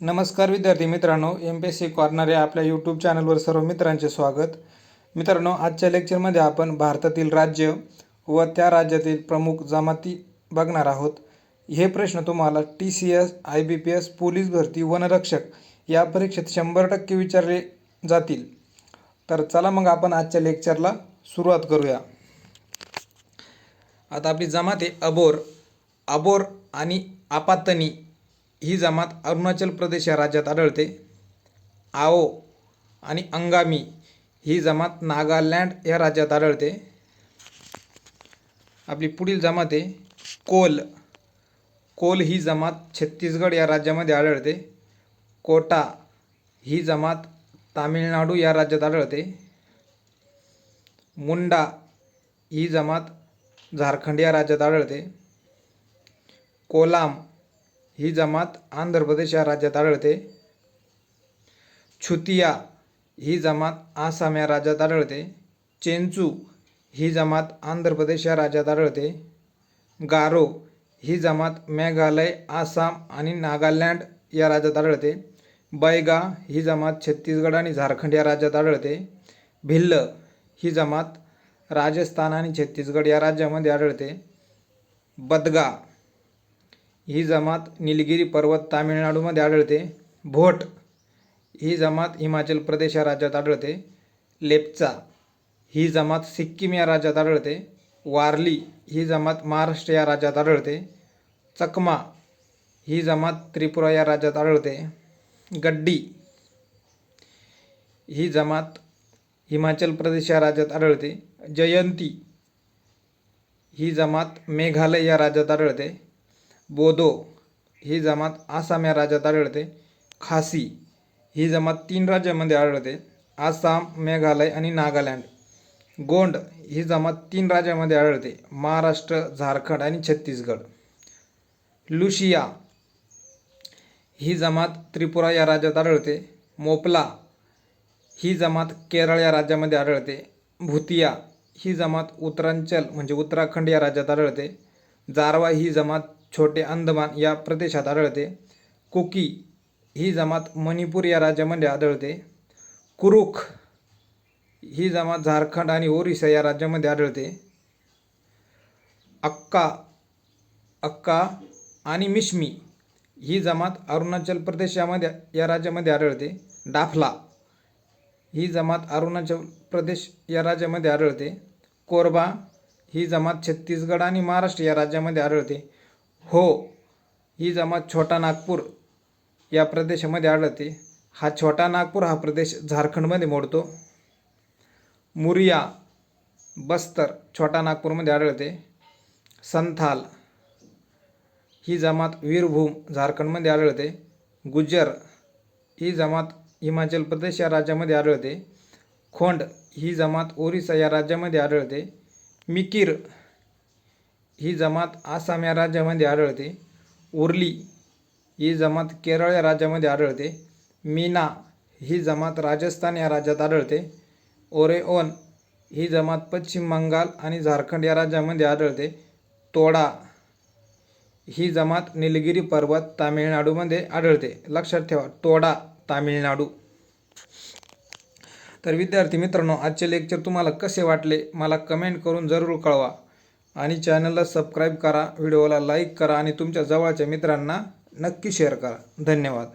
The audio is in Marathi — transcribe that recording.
नमस्कार विद्यार्थी मित्रांनो M P S C corner या आपल्या यूट्यूब चॅनलवर सर्व मित्रांचे स्वागत. मित्रांनो आजच्या लेक्चरमध्ये आपण भारतातील राज्य व त्या राज्यातील प्रमुख जमाती बघणार आहोत. हे प्रश्न तुम्हाला T C S I B P S police भरती वनरक्षक या परीक्षेत शंभर टक्के विचारले जातील. तर चला मग आपण आजच्या लेक्चरला सुरुवात करूया. आता आपली जमात आहे अबोर. अबोर आणि आपातनी. ही जमात अरुणाचल प्रदेश या राज्यात आढळते. आओ आणि अंगामी ही जमात नागालँड या राज्यात आढळते. आपली पुढील जमात आहे कोल. कोल ही जमात छत्तीसगड या राज्यामध्ये आढळते. कोटा ही जमात तामिळनाडू या राज्यात आढळते. मुंडा ही जमात झारखंड या राज्यात आढळते. कोलाम ही जमात आंध्र प्रदेश या राज्यात आढळते. छुतिया ही जमात आसाम या राज्यात आढळते. चेंचू ही जमात आंध्र प्रदेश या राज्यात आढळते. गारो ही जमात मेघालय आसाम आणि नागालँड या राज्यात आढळते. बैगा ही जमात छत्तीसगड आणि झारखंड या राज्यात आढळते. भिल्ल ही जमात राजस्थान आणि छत्तीसगड या राज्यामध्ये आढळते. बदगा ही जमात निलगिरी पर्वत तामिळनाडूमध्ये आढळते. भोट ही जमात हिमाचल प्रदेश या राज्यात आढळते. लेप्चा ही जमात सिक्कीम या राज्यात आढळते. वारली ही जमात महाराष्ट्र या राज्यात आढळते. चकमा ही जमात त्रिपुरा या राज्यात आढळते. गड्डी ही जमात हिमाचल प्रदेश या राज्यात आढळते. जयंती ही जमात मेघालय या राज्यात आढळते. बोदो ही जमात आसाम या राज्यात आढळते. खासी ही जमात तीन राज्यांमध्ये आढळते. आसाम मेघालय आणि नागालँड. गोंड ही जमात तीन राज्यामध्ये आढळते. महाराष्ट्र झारखंड आणि छत्तीसगड. लुशिया ही जमात त्रिपुरा या राज्यात आढळते. मोपला ही जमात केरळ या राज्यामध्ये आढळते. भुतिया ही जमात उत्तरांचल म्हणजे उत्तराखंड या राज्यात आढळते. जारवा ही जमात छोटे अंदमान या प्रदेशात आढळते. कुकी ही जमात मणिपूर या राज्यामध्ये आढळते. कुरुख ही जमात झारखंड आणि ओरिसा या राज्यामध्ये आढळते. अक्का अक्का आणि मिश्मी ही जमात अरुणाचल प्रदेश यामध्ये या राज्यामध्ये आढळते. डाफला ही जमात अरुणाचल प्रदेश या राज्यामध्ये आढळते. कोरबा ही जमात छत्तीसगड आणि महाराष्ट्र या राज्यामध्ये आढळते. हो ही जमात छोटा नागपूर या प्रदेशामध्ये आढळते. हा छोटा नागपूर हा प्रदेश झारखंडमध्ये मोडतो. मुरिया बस्तर छोटा नागपूरमध्ये आढळते. संथाल ही जमात वीरभूम झारखंडमध्ये आढळते. गुज्जर ही जमात हिमाचल प्रदेश या राज्यामध्ये आढळते. खोंड ही जमात ओरिसा या राज्यामध्ये आढळते. मिकीर ही जमात आसाम या राज्यामध्ये आढळते. उर्ली ही जमात केरळ या राज्यामध्ये आढळते. मीना ही जमात राजस्थान या राज्यात आढळते. ओरेओन ही जमात पश्चिम बंगाल आणि झारखंड या राज्यामध्ये आढळते. तोडा ही जमात निलगिरी पर्वत तामिळनाडूमध्ये आढळते. लक्षात ठेवा तोडा तामिळनाडू. तर विद्यार्थी मित्रांनो आजचे लेक्चर तुम्हाला कसे वाटले? मला कमेंट करून जरूर कळवा. आणि चॅनलला सबस्क्राईब करा व्हिडिओला लाईक करा आणि तुमच्या जवळच्या मित्रांना नक्की शेअर करा. धन्यवाद.